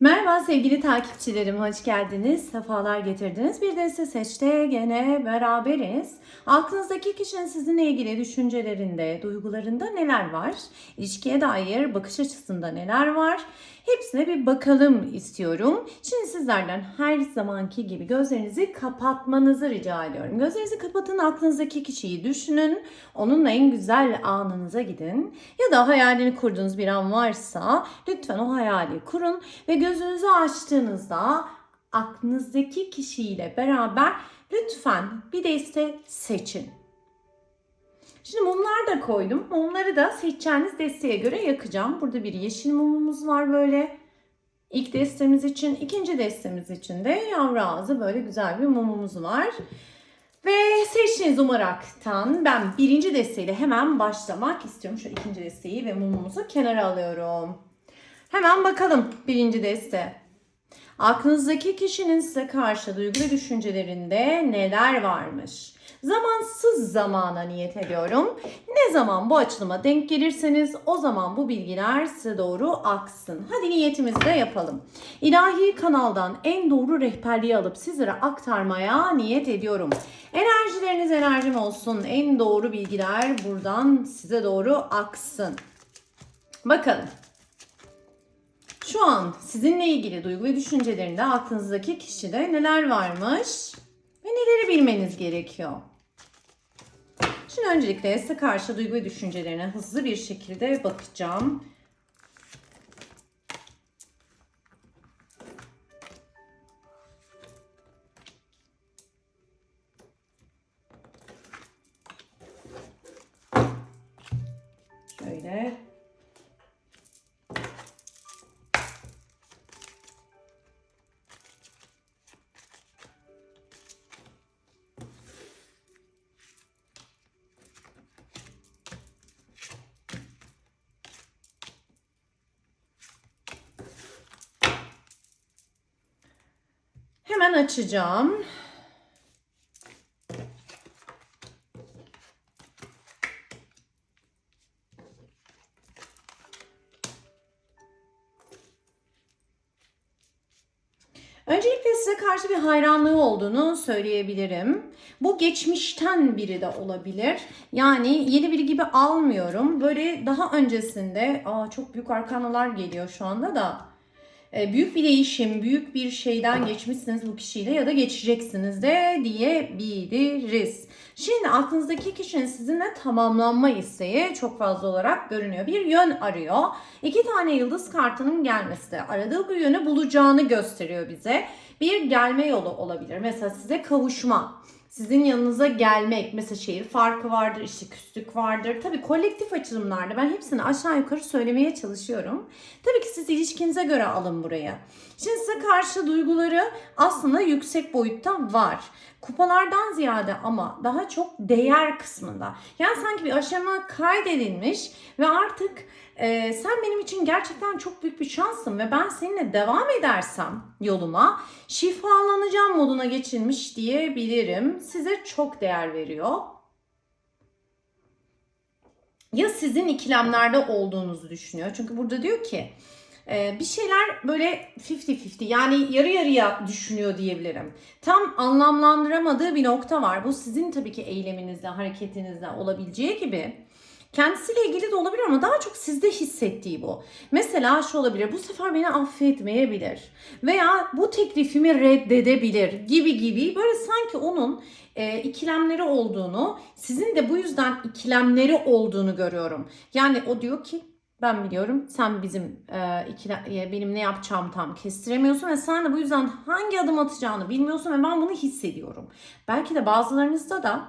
Merhaba sevgili takipçilerim, hoş geldiniz, sefalar getirdiniz. Bir de size seçte gene beraberiz. Aklınızdaki kişinin sizinle ilgili düşüncelerinde, duygularında neler var? İlişkiye dair bakış açısında neler var? Hepsine bir bakalım istiyorum. Şimdi sizlerden her zamanki gibi gözlerinizi kapatmanızı rica ediyorum. Gözlerinizi kapatın, aklınızdaki kişiyi düşünün. Onunla en güzel anınıza gidin. Ya da hayalini kurduğunuz bir an varsa lütfen o hayali kurun ve gözünüzü açtığınızda aklınızdaki kişiyle beraber lütfen bir deste seçin. Şimdi mumlar da koydum. Mumları da seçeceğiniz desteğe göre yakacağım. Burada bir yeşil mumumuz var böyle. İlk destemiz için, ikinci destemiz için de yavru ağzı böyle güzel bir mumumuz var. Ve seçtiğiniz umaraktan ben birinci desteğiyle hemen başlamak istiyorum. Şu ikinci desteği ve mumumuzu kenara alıyorum. Hemen bakalım birinci deste. Aklınızdaki kişinin size karşı duygu ve düşüncelerinde neler varmış? Zamansız zamana niyet ediyorum. Ne zaman bu açılıma denk gelirseniz o zaman bu bilgiler size doğru aksın. Hadi niyetimizi de yapalım. İlahi kanaldan en doğru rehberliği alıp sizlere aktarmaya niyet ediyorum. Enerjileriniz enerjim olsun. En doğru bilgiler buradan size doğru aksın. Bakalım. Şu an sizinle ilgili duygu ve düşüncelerinde aklınızdaki kişide neler varmış ve neleri bilmeniz gerekiyor. Şimdi öncelikle size karşı duygu ve düşüncelerine hızlı bir şekilde bakacağım. Hemen açacağım. Öncelikle size karşı bir hayranlığı olduğunu söyleyebilirim. Bu geçmişten biri de olabilir. Yani yeni biri gibi almıyorum. Böyle daha öncesinde, aa çok büyük arkanalar geliyor şu anda da. E, büyük bir değişim, büyük bir şeyden geçmişsiniz bu kişiyle ya da geçeceksiniz de diyebiliriz. Şimdi aklınızdaki kişinin sizinle tamamlanma isteği çok fazla olarak görünüyor. Bir yön arıyor. İki tane yıldız kartının gelmesi de aradığı bir yönü bulacağını gösteriyor bize. Bir gelme yolu olabilir. Mesela size kavuşma sizin yanınıza gelmek mesela şehir farkı vardır işte küslük vardır. Tabii kolektif açılımlarda ben hepsini aşağı yukarı söylemeye çalışıyorum. Tabii ki siz ilişkinize göre alın buraya şimdi size karşı duyguları aslında yüksek boyutta var. Kupalardan ziyade ama daha çok değer kısmında. Yani sanki bir aşama kaydedilmiş ve artık e, sen benim için gerçekten çok büyük bir şansın ve ben seninle devam edersem yoluma şifalanacağım moduna geçilmiş diyebilirim. Size çok değer veriyor. Ya sizin ikilemlerde olduğunuzu düşünüyor. Çünkü burada diyor ki e, bir şeyler böyle 50-50 yani yarı yarıya düşünüyor diyebilirim. Tam anlamlandıramadığı bir nokta var. Bu sizin tabii ki eyleminizle, hareketinizle olabileceği gibi Kendisiyle ilgili de olabilir ama daha çok sizde hissettiği bu. Mesela şu olabilir. Bu sefer beni affetmeyebilir. Veya bu teklifimi reddedebilir gibi gibi. Böyle sanki onun e, ikilemleri olduğunu, sizin de bu yüzden ikilemleri olduğunu görüyorum. Yani o diyor ki ben biliyorum sen bizim e, ikile, e, benim ne yapacağımı tam kestiremiyorsun ve sen de bu yüzden hangi adım atacağını bilmiyorsun ve ben bunu hissediyorum. Belki de bazılarınızda da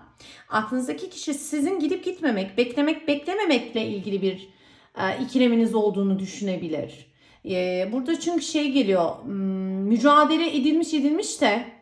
aklınızdaki kişi sizin gidip gitmemek, beklemek, beklememekle ilgili bir e, ikileminiz olduğunu düşünebilir. E, burada çünkü şey geliyor, hmm, mücadele edilmiş edilmiş de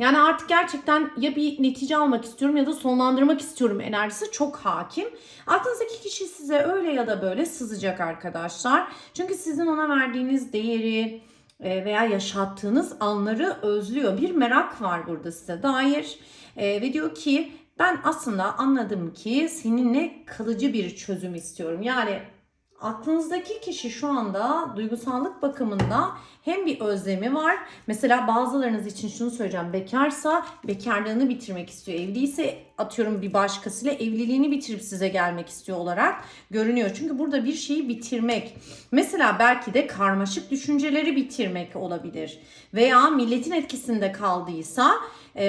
yani artık gerçekten ya bir netice almak istiyorum ya da sonlandırmak istiyorum enerjisi çok hakim. Aklınızdaki kişi size öyle ya da böyle sızacak arkadaşlar. Çünkü sizin ona verdiğiniz değeri e, veya yaşattığınız anları özlüyor. Bir merak var burada size dair. E, ve diyor ki ben aslında anladım ki seninle kalıcı bir çözüm istiyorum. Yani aklınızdaki kişi şu anda duygusallık bakımında hem bir özlemi var. Mesela bazılarınız için şunu söyleyeceğim. Bekarsa bekarlığını bitirmek istiyor. Evliyse atıyorum bir başkasıyla evliliğini bitirip size gelmek istiyor olarak görünüyor. Çünkü burada bir şeyi bitirmek. Mesela belki de karmaşık düşünceleri bitirmek olabilir. Veya milletin etkisinde kaldıysa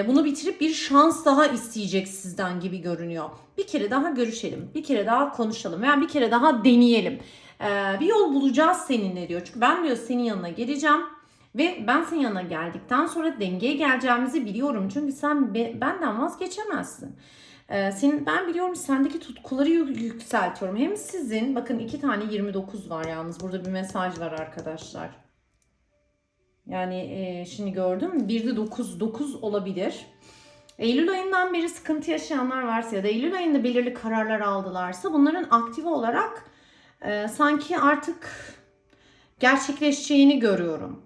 bunu bitirip bir şans daha isteyecek sizden gibi görünüyor. Bir kere daha görüşelim, bir kere daha konuşalım veya bir kere daha deneyelim. E, bir yol bulacağız seninle diyor. Çünkü ben diyor senin yanına geleceğim ve ben senin yanına geldikten sonra dengeye geleceğimizi biliyorum. Çünkü sen be- benden vazgeçemezsin. E, senin, ben biliyorum sendeki tutkuları yü- yükseltiyorum. Hem sizin, bakın iki tane 29 var yalnız. Burada bir mesaj var arkadaşlar. Yani e, şimdi gördüm. Bir de 9, 9 olabilir. Eylül ayından beri sıkıntı yaşayanlar varsa ya da Eylül ayında belirli kararlar aldılarsa bunların aktif olarak e, sanki artık gerçekleşeceğini görüyorum.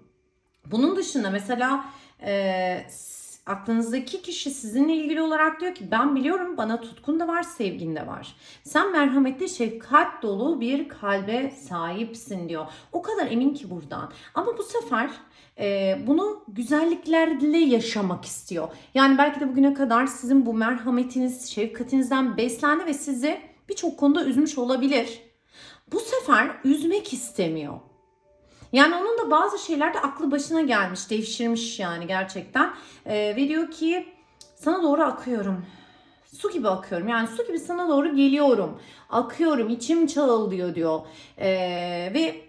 Bunun dışında mesela e, aklınızdaki kişi sizinle ilgili olarak diyor ki ben biliyorum bana tutkun da var sevgin de var. Sen merhametli şefkat dolu bir kalbe sahipsin diyor. O kadar emin ki buradan. Ama bu sefer e, bunu güzelliklerle yaşamak istiyor. Yani belki de bugüne kadar sizin bu merhametiniz, şefkatinizden beslendi ve sizi birçok konuda üzmüş olabilir. Bu sefer üzmek istemiyor. Yani onun da bazı şeylerde aklı başına gelmiş, devşirmiş yani gerçekten. Ee, ve diyor ki sana doğru akıyorum. Su gibi akıyorum. Yani su gibi sana doğru geliyorum. Akıyorum, içim çağılıyor diyor. Ee, ve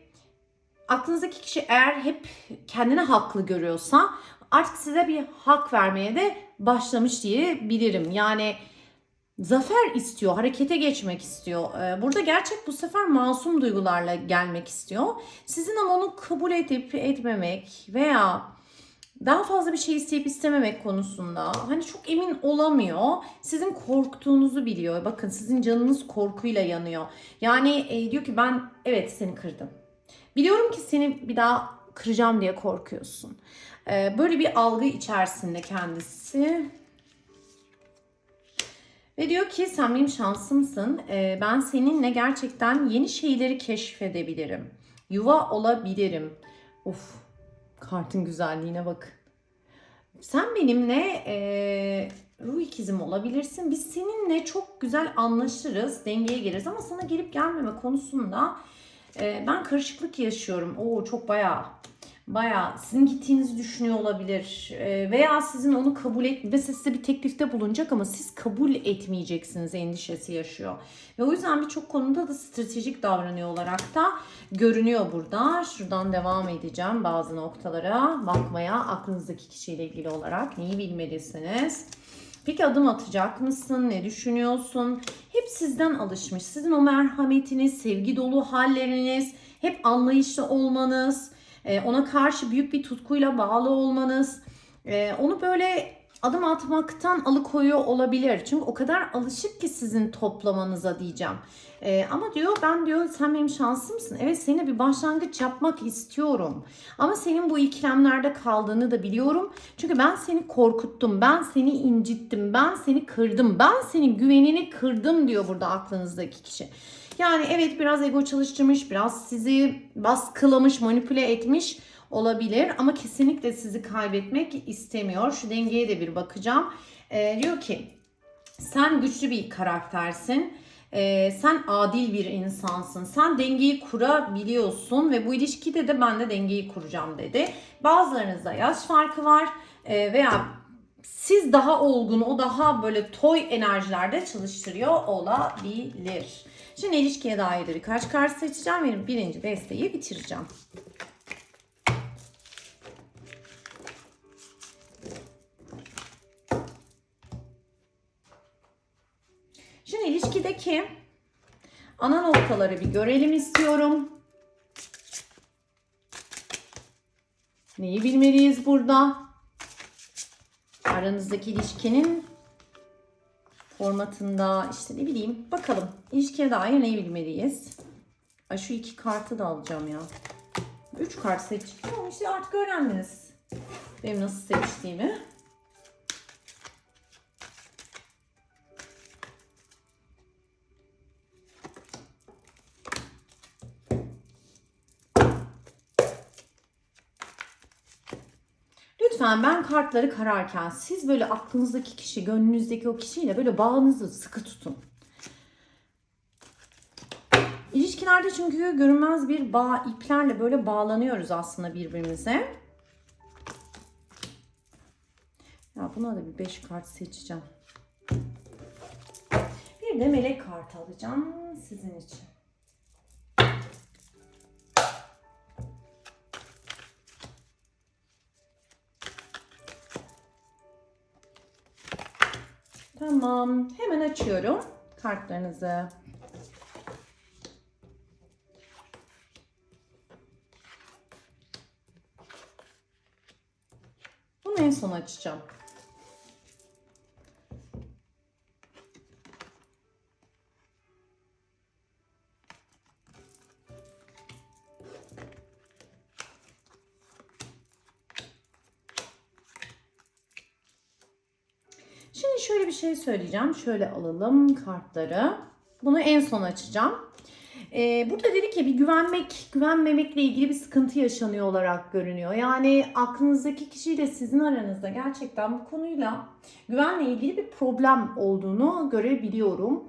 aklınızdaki kişi eğer hep kendini haklı görüyorsa artık size bir hak vermeye de başlamış diyebilirim. Yani zafer istiyor, harekete geçmek istiyor. Ee, Burada gerçek bu sefer masum duygularla gelmek istiyor. Sizin ama onu kabul edip etmemek veya daha fazla bir şey isteyip istememek konusunda hani çok emin olamıyor. Sizin korktuğunuzu biliyor. Bakın sizin canınız korkuyla yanıyor. Yani e, diyor ki ben evet seni kırdım. Biliyorum ki seni bir daha kıracağım diye korkuyorsun. Ee, böyle bir algı içerisinde kendisi. Ve diyor ki sen benim şansımsın. Ee, ben seninle gerçekten yeni şeyleri keşfedebilirim. Yuva olabilirim. Of kartın güzelliğine bakın. Sen benimle e, ruh ikizim olabilirsin. Biz seninle çok güzel anlaşırız, dengeye geliriz. Ama sana gelip gelmeme konusunda e, ben karışıklık yaşıyorum. Oo çok bayağı bayağı sizin gittiğinizi düşünüyor olabilir. E, veya sizin onu kabul et mesela size bir teklifte bulunacak ama siz kabul etmeyeceksiniz endişesi yaşıyor. Ve o yüzden birçok konuda da stratejik davranıyor olarak da görünüyor burada. Şuradan devam edeceğim bazı noktalara bakmaya aklınızdaki kişiyle ilgili olarak neyi bilmelisiniz. Peki adım atacak mısın? Ne düşünüyorsun? Hep sizden alışmış. Sizin o merhametiniz, sevgi dolu halleriniz, hep anlayışlı olmanız, e, ona karşı büyük bir tutkuyla bağlı olmanız, e, onu böyle adım atmaktan alıkoyuyor olabilir. Çünkü o kadar alışık ki sizin toplamanıza diyeceğim. E, ama diyor ben diyor sen benim şansımsın. Evet seninle bir başlangıç yapmak istiyorum. Ama senin bu ikilemlerde kaldığını da biliyorum. Çünkü ben seni korkuttum. Ben seni incittim. Ben seni kırdım. Ben senin güvenini kırdım diyor burada aklınızdaki kişi. Yani evet biraz ego çalıştırmış, biraz sizi baskılamış, manipüle etmiş olabilir ama kesinlikle sizi kaybetmek istemiyor. Şu dengeye de bir bakacağım. Ee, diyor ki sen güçlü bir karaktersin. Ee, sen adil bir insansın. Sen dengeyi kurabiliyorsun ve bu ilişkide de ben de dengeyi kuracağım dedi. Bazılarınızda yaş farkı var ee, veya siz daha olgun, o daha böyle toy enerjilerde çalıştırıyor olabilir. Şimdi ilişkiye dair birkaç kart seçeceğim. Benim birinci desteği bitireceğim. İlişkideki ana noktaları bir görelim istiyorum. Neyi bilmeliyiz burada? Aranızdaki ilişkinin formatında işte ne bileyim bakalım ilişkiye dair neyi bilmeliyiz? Ay şu iki kartı da alacağım ya. Üç kart seçtim ama işte artık öğrendiniz benim nasıl seçtiğimi. Lütfen ben kartları kararken siz böyle aklınızdaki kişi, gönlünüzdeki o kişiyle böyle bağınızı sıkı tutun. İlişkilerde çünkü görünmez bir bağ, iplerle böyle bağlanıyoruz aslında birbirimize. Ya buna da bir 5 kart seçeceğim. Bir de melek kartı alacağım sizin için. Tamam. Hemen açıyorum kartlarınızı. Bunu en son açacağım. Şimdi şöyle bir şey söyleyeceğim. Şöyle alalım kartları. Bunu en son açacağım. Ee, burada dedik ya bir güvenmek, güvenmemekle ilgili bir sıkıntı yaşanıyor olarak görünüyor. Yani aklınızdaki kişiyle sizin aranızda gerçekten bu konuyla güvenle ilgili bir problem olduğunu görebiliyorum.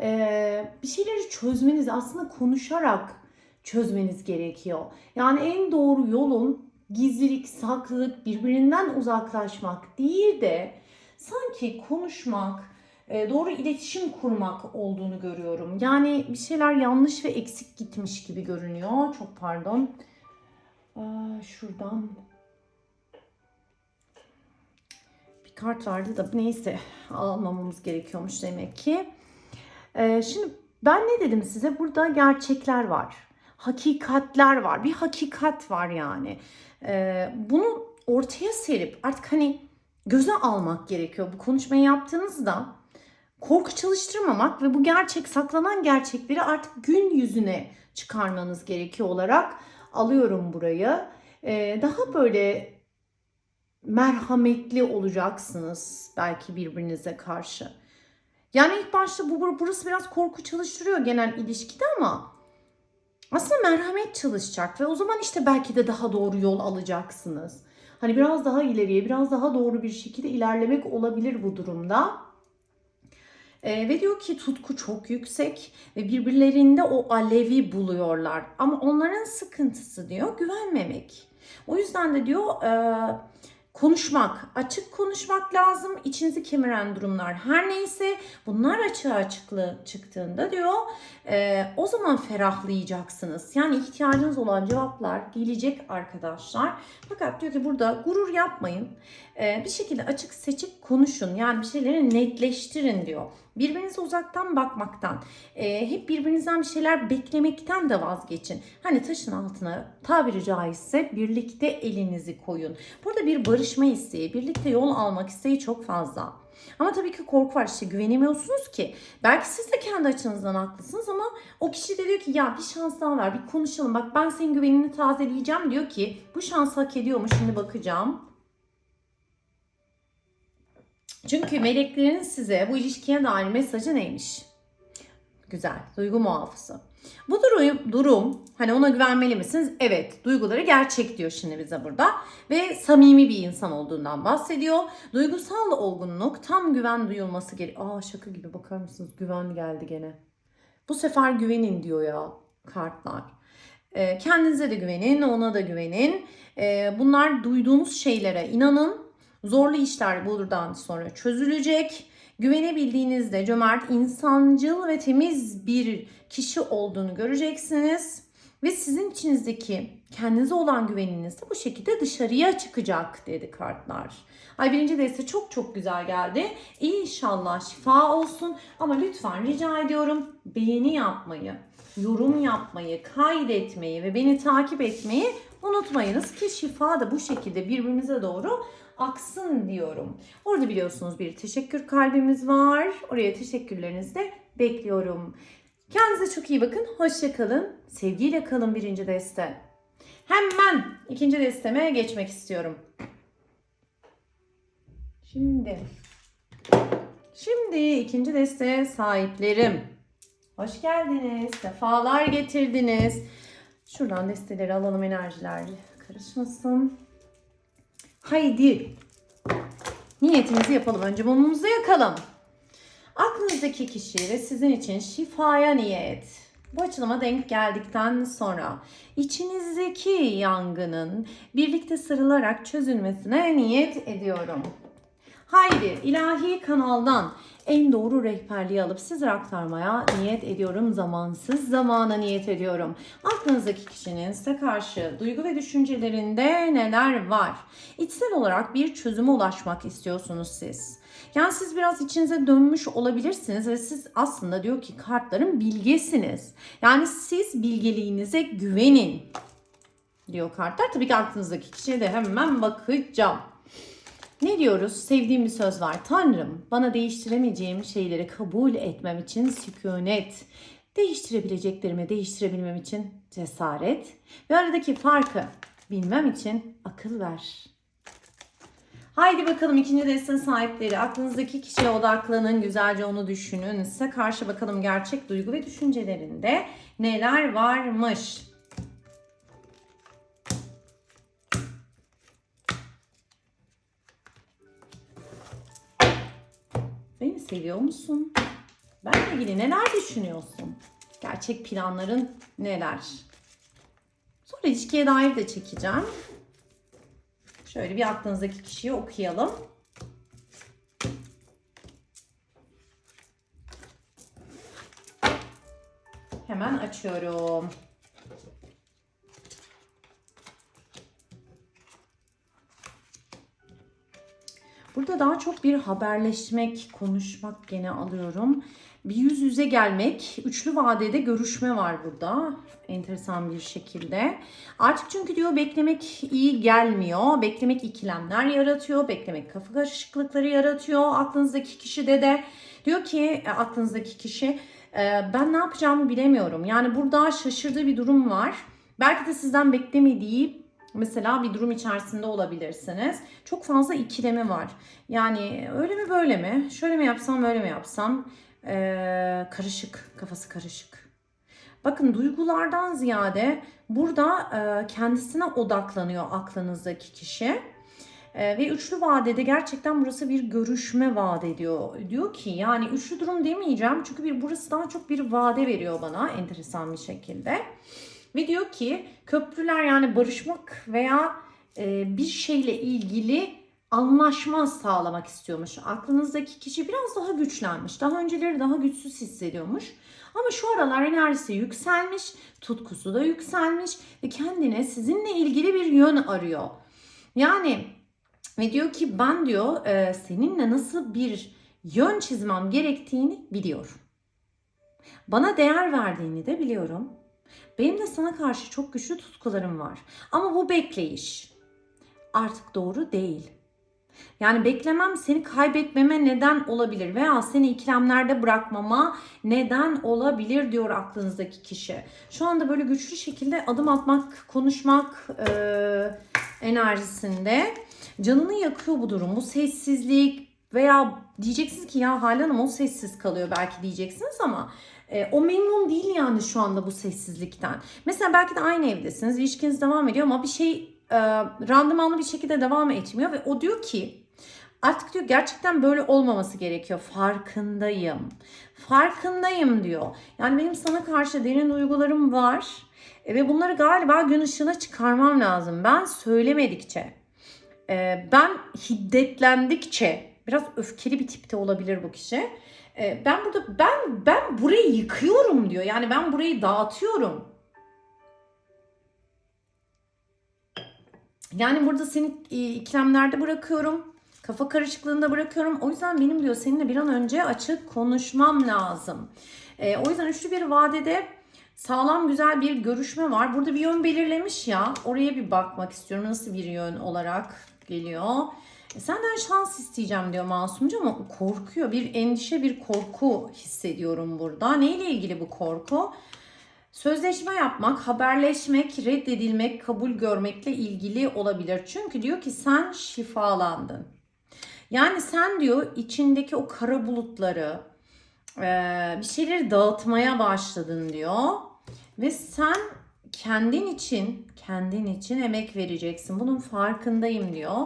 Ee, bir şeyleri çözmeniz aslında konuşarak çözmeniz gerekiyor. Yani en doğru yolun gizlilik, saklılık, birbirinden uzaklaşmak değil de sanki konuşmak, e, doğru iletişim kurmak olduğunu görüyorum. Yani bir şeyler yanlış ve eksik gitmiş gibi görünüyor. Çok pardon. Şuradan bir kart vardı da neyse almamamız gerekiyormuş demek ki. Ee, şimdi ben ne dedim size? Burada gerçekler var. Hakikatler var. Bir hakikat var yani. Ee, bunu ortaya serip artık hani göze almak gerekiyor. Bu konuşmayı yaptığınızda korku çalıştırmamak ve bu gerçek saklanan gerçekleri artık gün yüzüne çıkarmanız gerekiyor olarak alıyorum burayı. Ee, daha böyle merhametli olacaksınız belki birbirinize karşı. Yani ilk başta bu burası biraz korku çalıştırıyor genel ilişkide ama aslında merhamet çalışacak ve o zaman işte belki de daha doğru yol alacaksınız. Hani biraz daha ileriye, biraz daha doğru bir şekilde ilerlemek olabilir bu durumda. Ee, ve diyor ki tutku çok yüksek ve birbirlerinde o alevi buluyorlar. Ama onların sıkıntısı diyor güvenmemek. O yüzden de diyor e, konuşmak, açık konuşmak lazım. İçinizi kemiren durumlar her neyse bunlar açığa çıklı, çıktığında diyor e, o zaman ferahlayacaksınız. Yani ihtiyacınız olan cevaplar gelecek arkadaşlar. Fakat diyor ki burada gurur yapmayın. E, bir şekilde açık seçik konuşun. Yani bir şeyleri netleştirin diyor. Birbirinize uzaktan bakmaktan, e, hep birbirinizden bir şeyler beklemekten de vazgeçin. Hani taşın altına tabiri caizse birlikte elinizi koyun. Burada bir barışma isteği, birlikte yol almak isteği çok fazla. Ama tabii ki korku var işte güvenemiyorsunuz ki. Belki siz de kendi açınızdan haklısınız ama o kişi de diyor ki ya bir şans daha ver bir konuşalım. Bak ben senin güvenini tazeleyeceğim diyor ki bu şansı hak ediyor mu şimdi bakacağım. Çünkü meleklerin size bu ilişkiye dair mesajı neymiş? Güzel. Duygu muhafızı. Bu durum, durum hani ona güvenmeli misiniz? Evet. Duyguları gerçek diyor şimdi bize burada. Ve samimi bir insan olduğundan bahsediyor. Duygusal olgunluk tam güven duyulması gerekiyor. Aa şaka gibi bakar mısınız? Güven geldi gene. Bu sefer güvenin diyor ya kartlar. E, kendinize de güvenin, ona da güvenin. E, bunlar duyduğunuz şeylere inanın. Zorlu işler buradan sonra çözülecek. Güvenebildiğinizde cömert, insancıl ve temiz bir kişi olduğunu göreceksiniz. Ve sizin içinizdeki kendinize olan güveniniz de bu şekilde dışarıya çıkacak dedi kartlar. Ay birinci deste çok çok güzel geldi. İnşallah şifa olsun. Ama lütfen rica ediyorum beğeni yapmayı, yorum yapmayı, kaydetmeyi ve beni takip etmeyi unutmayınız ki şifa da bu şekilde birbirimize doğru aksın diyorum. Orada biliyorsunuz bir teşekkür kalbimiz var. Oraya teşekkürlerinizi de bekliyorum. Kendinize çok iyi bakın. Hoşça kalın. Sevgiyle kalın birinci deste. Hemen ikinci desteme geçmek istiyorum. Şimdi Şimdi ikinci deste sahiplerim. Hoş geldiniz. Sefalar getirdiniz. Şuradan desteleri alalım enerjiler karışmasın. Haydi. Niyetimizi yapalım. Önce mumumuzu yakalım. Aklınızdaki kişi ve sizin için şifaya niyet. Bu açılıma denk geldikten sonra içinizdeki yangının birlikte sarılarak çözülmesine niyet ediyorum. Haydi ilahi kanaldan en doğru rehberliği alıp sizlere aktarmaya niyet ediyorum. Zamansız zamana niyet ediyorum. Aklınızdaki kişinin size karşı duygu ve düşüncelerinde neler var? İçsel olarak bir çözüme ulaşmak istiyorsunuz siz. Yani siz biraz içinize dönmüş olabilirsiniz ve siz aslında diyor ki kartların bilgesiniz. Yani siz bilgeliğinize güvenin diyor kartlar. Tabii ki aklınızdaki kişiye de hemen bakacağım. Ne diyoruz? Sevdiğim bir söz var. Tanrım bana değiştiremeyeceğim şeyleri kabul etmem için sükunet, değiştirebileceklerimi değiştirebilmem için cesaret ve aradaki farkı bilmem için akıl ver. Haydi bakalım ikinci destin sahipleri. Aklınızdaki kişiye odaklanın, güzelce onu düşünün. Size karşı bakalım gerçek duygu ve düşüncelerinde neler varmış. Beni seviyor musun? Benle ilgili neler düşünüyorsun? Gerçek planların neler? Sonra ilişkiye dair de çekeceğim. Şöyle bir aklınızdaki kişiyi okuyalım. Hemen açıyorum. Daha çok bir haberleşmek, konuşmak gene alıyorum. Bir yüz yüze gelmek, üçlü vadede görüşme var burada. Enteresan bir şekilde. Artık çünkü diyor beklemek iyi gelmiyor. Beklemek ikilemler yaratıyor. Beklemek kafa karışıklıkları yaratıyor. Aklınızdaki kişide de diyor ki e, aklınızdaki kişi e, ben ne yapacağımı bilemiyorum. Yani burada şaşırdığı bir durum var. Belki de sizden beklemediği Mesela bir durum içerisinde olabilirsiniz. Çok fazla ikilemi var. Yani öyle mi böyle mi? Şöyle mi yapsam böyle mi yapsam? Ee, karışık. Kafası karışık. Bakın duygulardan ziyade burada e, kendisine odaklanıyor aklınızdaki kişi. E, ve üçlü vadede gerçekten burası bir görüşme vaat ediyor. Diyor ki yani üçlü durum demeyeceğim çünkü bir burası daha çok bir vade veriyor bana enteresan bir şekilde. Ve diyor ki köprüler yani barışmak veya e, bir şeyle ilgili anlaşma sağlamak istiyormuş. Aklınızdaki kişi biraz daha güçlenmiş. Daha önceleri daha güçsüz hissediyormuş. Ama şu aralar enerjisi yükselmiş, tutkusu da yükselmiş ve kendine sizinle ilgili bir yön arıyor. Yani ve diyor ki ben diyor e, seninle nasıl bir yön çizmem gerektiğini biliyorum. Bana değer verdiğini de biliyorum. Benim de sana karşı çok güçlü tutkularım var. Ama bu bekleyiş artık doğru değil. Yani beklemem seni kaybetmeme neden olabilir veya seni ikilemlerde bırakmama neden olabilir diyor aklınızdaki kişi. Şu anda böyle güçlü şekilde adım atmak, konuşmak e, enerjisinde canını yakıyor bu durum. Bu sessizlik veya diyeceksiniz ki ya Hale Hanım o sessiz kalıyor belki diyeceksiniz ama e, o memnun değil yani şu anda bu sessizlikten. Mesela belki de aynı evdesiniz, ilişkiniz devam ediyor ama bir şey e, randımanlı bir şekilde devam etmiyor ve o diyor ki artık diyor gerçekten böyle olmaması gerekiyor. Farkındayım. Farkındayım diyor. Yani benim sana karşı derin duygularım var e, ve bunları galiba gün ışığına çıkarmam lazım. Ben söylemedikçe, e, ben hiddetlendikçe biraz öfkeli bir tipte olabilir bu kişi e, ben burada ben ben burayı yıkıyorum diyor. Yani ben burayı dağıtıyorum. Yani burada seni e, ikilemlerde bırakıyorum. Kafa karışıklığında bırakıyorum. O yüzden benim diyor seninle bir an önce açık konuşmam lazım. E, o yüzden üçlü bir vadede sağlam güzel bir görüşme var. Burada bir yön belirlemiş ya. Oraya bir bakmak istiyorum. Nasıl bir yön olarak geliyor. E, senden şans isteyeceğim diyor masumcu ama korkuyor. Bir endişe, bir korku hissediyorum burada. Neyle ilgili bu korku? Sözleşme yapmak, haberleşmek, reddedilmek, kabul görmekle ilgili olabilir. Çünkü diyor ki sen şifalandın. Yani sen diyor içindeki o kara bulutları bir şeyleri dağıtmaya başladın diyor. Ve sen kendin için, kendin için emek vereceksin. Bunun farkındayım diyor.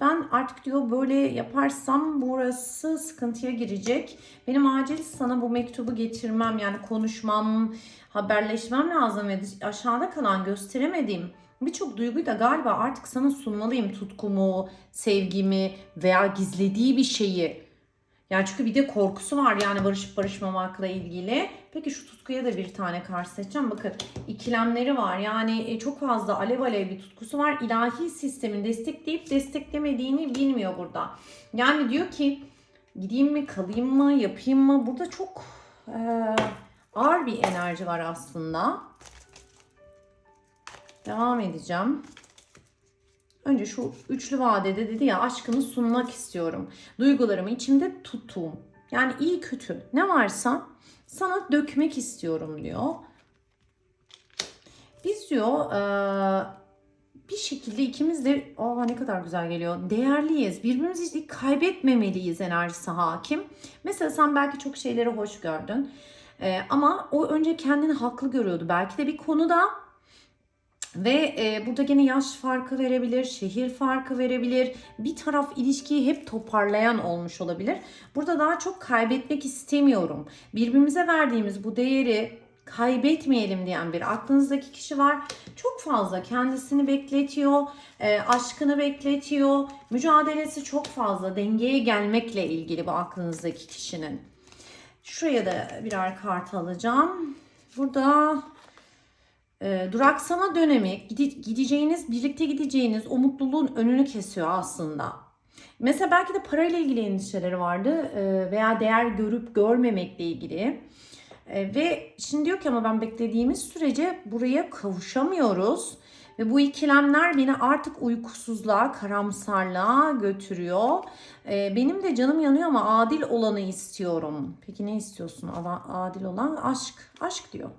Ben artık diyor böyle yaparsam burası sıkıntıya girecek. Benim acil sana bu mektubu getirmem yani konuşmam, haberleşmem lazım ve aşağıda kalan gösteremediğim birçok duyguyu da galiba artık sana sunmalıyım. Tutkumu, sevgimi veya gizlediği bir şeyi. Yani çünkü bir de korkusu var yani barışıp barışmamakla ilgili. Peki şu tutkuya da bir tane karşı seçeceğim. Bakın ikilemleri var. Yani e, çok fazla alev alev bir tutkusu var. İlahi sistemin destekleyip desteklemediğini bilmiyor burada. Yani diyor ki gideyim mi kalayım mı yapayım mı? Burada çok e, ağır bir enerji var aslında. Devam edeceğim. Önce şu üçlü vadede dedi ya aşkını sunmak istiyorum. Duygularımı içimde tuttuğum. Yani iyi kötü ne varsa sana dökmek istiyorum diyor. Biz diyor eee, bir şekilde ikimiz de aa ne kadar güzel geliyor. Değerliyiz. Birbirimizi hiç kaybetmemeliyiz enerjisi hakim. Mesela sen belki çok şeyleri hoş gördün. Eee, ama o önce kendini haklı görüyordu. Belki de bir konuda ve e, burada gene yaş farkı verebilir, şehir farkı verebilir. Bir taraf ilişkiyi hep toparlayan olmuş olabilir. Burada daha çok kaybetmek istemiyorum. Birbirimize verdiğimiz bu değeri kaybetmeyelim diyen bir aklınızdaki kişi var. Çok fazla kendisini bekletiyor, e, aşkını bekletiyor. Mücadelesi çok fazla dengeye gelmekle ilgili bu aklınızdaki kişinin. Şuraya da birer kart alacağım. Burada e, duraksama dönemi gide- gideceğiniz, birlikte gideceğiniz o mutluluğun önünü kesiyor aslında. Mesela belki de parayla ilgili endişeleri vardı e, veya değer görüp görmemekle ilgili. E, ve şimdi diyor ki ama ben beklediğimiz sürece buraya kavuşamıyoruz. Ve bu ikilemler beni artık uykusuzluğa, karamsarlığa götürüyor. E, benim de canım yanıyor ama adil olanı istiyorum. Peki ne istiyorsun? Adil olan aşk. Aşk diyor.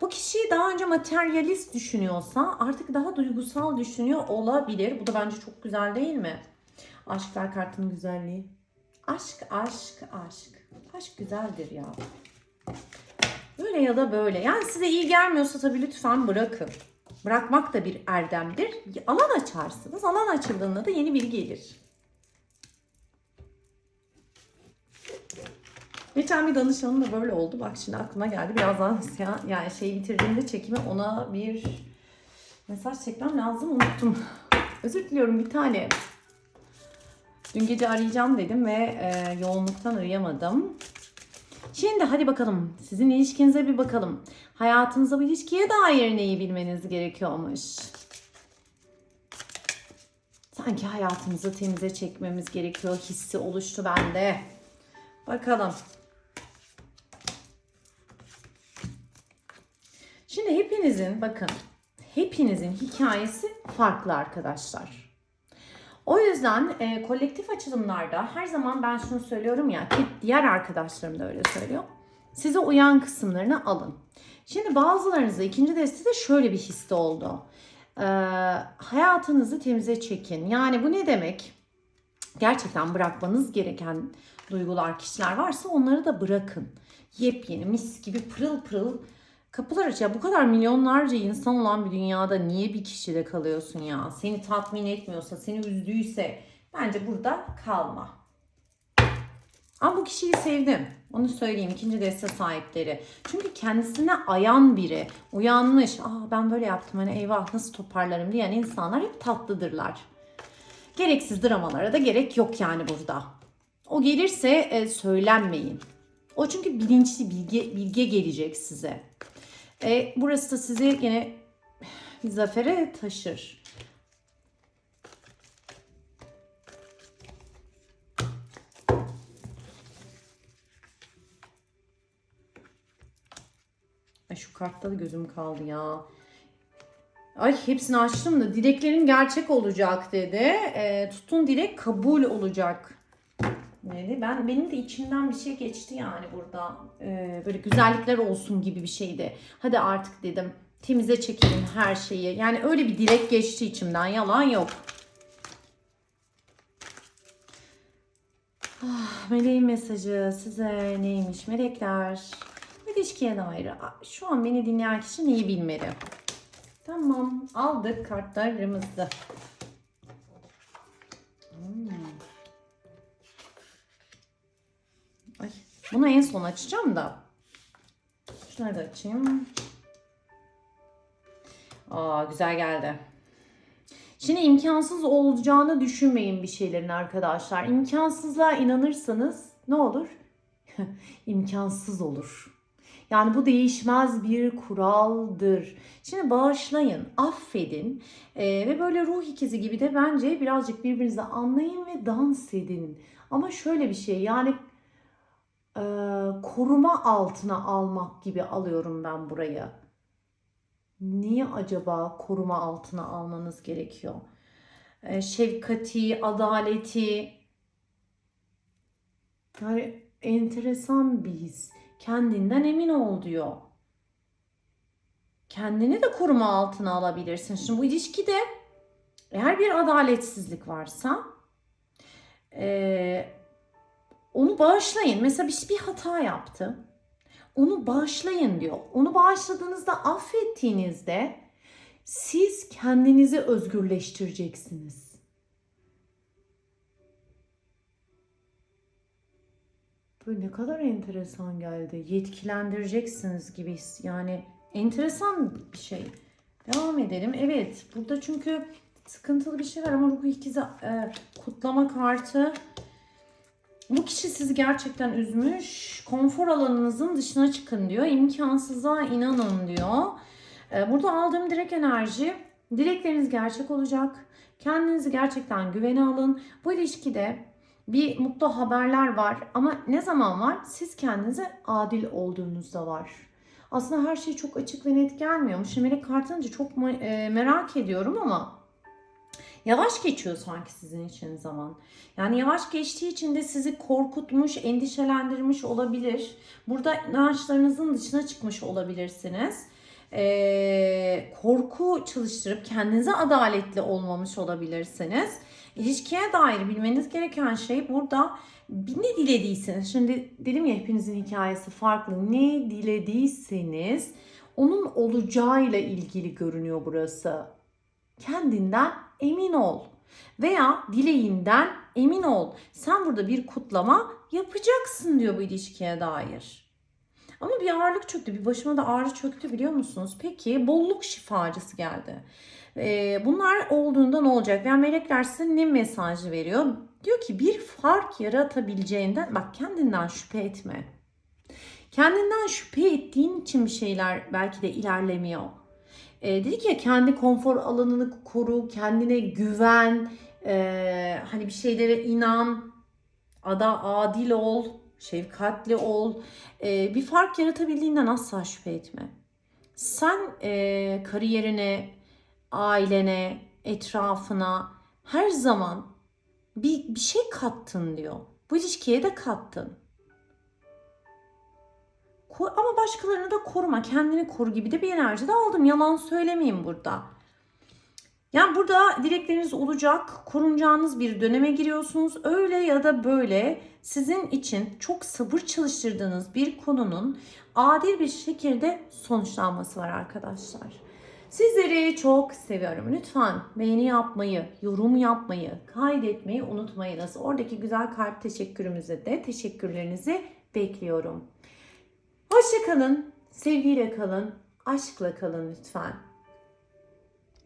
Bu kişi daha önce materyalist düşünüyorsa artık daha duygusal düşünüyor olabilir. Bu da bence çok güzel değil mi? Aşklar kartının güzelliği. Aşk, aşk, aşk. Aşk güzeldir ya. Böyle ya da böyle. Yani size iyi gelmiyorsa tabii lütfen bırakın. Bırakmak da bir erdemdir. Alan açarsınız. Alan açıldığında da yeni biri gelir. Geçen bir danışanım da böyle oldu. Bak şimdi aklıma geldi. Birazdan ya- yani şeyi bitirdiğimde çekimi ona bir mesaj çekmem lazım. Unuttum. Özür diliyorum bir tane. Dün gece arayacağım dedim ve e, yoğunluktan arayamadım. Şimdi hadi bakalım sizin ilişkinize bir bakalım. Hayatınızda bu ilişkiye dair neyi bilmeniz gerekiyormuş. Sanki hayatımızı temize çekmemiz gerekiyor hissi oluştu bende. Bakalım. Şimdi hepinizin bakın hepinizin hikayesi farklı arkadaşlar. O yüzden e, kolektif açılımlarda her zaman ben şunu söylüyorum ya ki diğer arkadaşlarım da öyle söylüyor. Size uyan kısımlarını alın. Şimdi bazılarınızda ikinci destede şöyle bir hisse oldu. Ee, hayatınızı temize çekin. Yani bu ne demek? Gerçekten bırakmanız gereken duygular, kişiler varsa onları da bırakın. Yepyeni, mis gibi pırıl pırıl kapılar aç. Ya bu kadar milyonlarca insan olan bir dünyada niye bir kişide kalıyorsun ya? Seni tatmin etmiyorsa, seni üzdüyse bence burada kalma. Ama bu kişiyi sevdim. Onu söyleyeyim ikinci deste sahipleri. Çünkü kendisine ayan biri. Uyanmış. Aa ben böyle yaptım hani eyvah nasıl toparlarım diyen insanlar hep tatlıdırlar. Gereksiz dramalara da gerek yok yani burada. O gelirse e, söylenmeyin. O çünkü bilinçli bilge, bilge gelecek size. E, burası da sizi yine zafere taşır. Şu kartta da gözüm kaldı ya. Ay hepsini açtım da dileklerin gerçek olacak dedi. E, tutun dilek kabul olacak dedi. Ben benim de içimden bir şey geçti yani burada. E, böyle güzellikler olsun gibi bir şeydi. Hadi artık dedim temize çekelim her şeyi. Yani öyle bir dilek geçti içimden. Yalan yok. Ah, meleğin mesajı size neymiş melekler? İlişkiye dair şu an beni dinleyen kişi neyi bilmeli? Tamam aldık kartlarımızı. Bunu en son açacağım da. Şunları da açayım. Aa güzel geldi. Şimdi imkansız olacağını düşünmeyin bir şeylerin arkadaşlar. İmkansızlığa inanırsanız ne olur? İmkansız olur. Yani bu değişmez bir kuraldır. Şimdi bağışlayın, affedin Ee, ve böyle ruh ikizi gibi de bence birazcık birbirinizi anlayın ve dans edin. Ama şöyle bir şey yani e, koruma altına almak gibi alıyorum ben burayı. Niye acaba koruma altına almanız gerekiyor? Ee, şefkati, adaleti yani enteresan bir his. Kendinden emin ol diyor. Kendini de koruma altına alabilirsin. Şimdi bu ilişkide eğer bir adaletsizlik varsa eee, onu bağışlayın. Mesela bir, bir hata yaptı. Onu bağışlayın diyor. Onu bağışladığınızda, affettiğinizde siz kendinizi özgürleştireceksiniz. Böyle ne kadar enteresan geldi. Yetkilendireceksiniz gibi. Yani enteresan bir şey. Devam edelim. Evet. Burada çünkü sıkıntılı bir şey var ama ruh ikizi e, kutlama kartı. Bu kişi sizi gerçekten üzmüş. Konfor alanınızın dışına çıkın diyor. İmkansıza inanın diyor. E, burada aldığım direkt enerji. Dilekleriniz gerçek olacak. Kendinizi gerçekten güvene alın. Bu ilişkide bir mutlu haberler var ama ne zaman var? Siz kendinize adil olduğunuzda var. Aslında her şey çok açık ve net gelmiyor. Şimdi melek kartınca çok e, merak ediyorum ama yavaş geçiyor sanki sizin için zaman. Yani yavaş geçtiği için de sizi korkutmuş, endişelendirmiş olabilir. Burada inançlarınızın dışına çıkmış olabilirsiniz. Ee, korku çalıştırıp kendinize adaletli olmamış olabilirsiniz. İlişkiye dair bilmeniz gereken şey burada ne dilediyseniz. Şimdi dedim ya hepinizin hikayesi farklı. Ne dilediyseniz onun olacağıyla ilgili görünüyor burası. Kendinden emin ol veya dileğinden emin ol. Sen burada bir kutlama yapacaksın diyor bu ilişkiye dair. Ama bir ağırlık çöktü. Bir başıma da ağrı çöktü biliyor musunuz? Peki bolluk şifacısı geldi. Ee, bunlar olduğunda ne olacak? Yani melekler size ne mesajı veriyor? Diyor ki bir fark yaratabileceğinden bak kendinden şüphe etme. Kendinden şüphe ettiğin için bir şeyler belki de ilerlemiyor. Ee, dedik ya kendi konfor alanını koru, kendine güven, ee, hani bir şeylere inan, ada adil ol, şefkatli ol. Ee, bir fark yaratabildiğinden asla şüphe etme. Sen ee, kariyerine, ailene, etrafına her zaman bir, bir şey kattın diyor. Bu ilişkiye de kattın. Ko- Ama başkalarını da koruma, kendini koru gibi de bir enerji de aldım. Yalan söylemeyeyim burada. Yani burada dilekleriniz olacak, korunacağınız bir döneme giriyorsunuz. Öyle ya da böyle sizin için çok sabır çalıştırdığınız bir konunun adil bir şekilde sonuçlanması var arkadaşlar. Sizleri çok seviyorum. Lütfen beğeni yapmayı, yorum yapmayı, kaydetmeyi unutmayınız. Oradaki güzel kalp teşekkürümüze de teşekkürlerinizi bekliyorum. Hoşça kalın, sevgiyle kalın, aşkla kalın lütfen.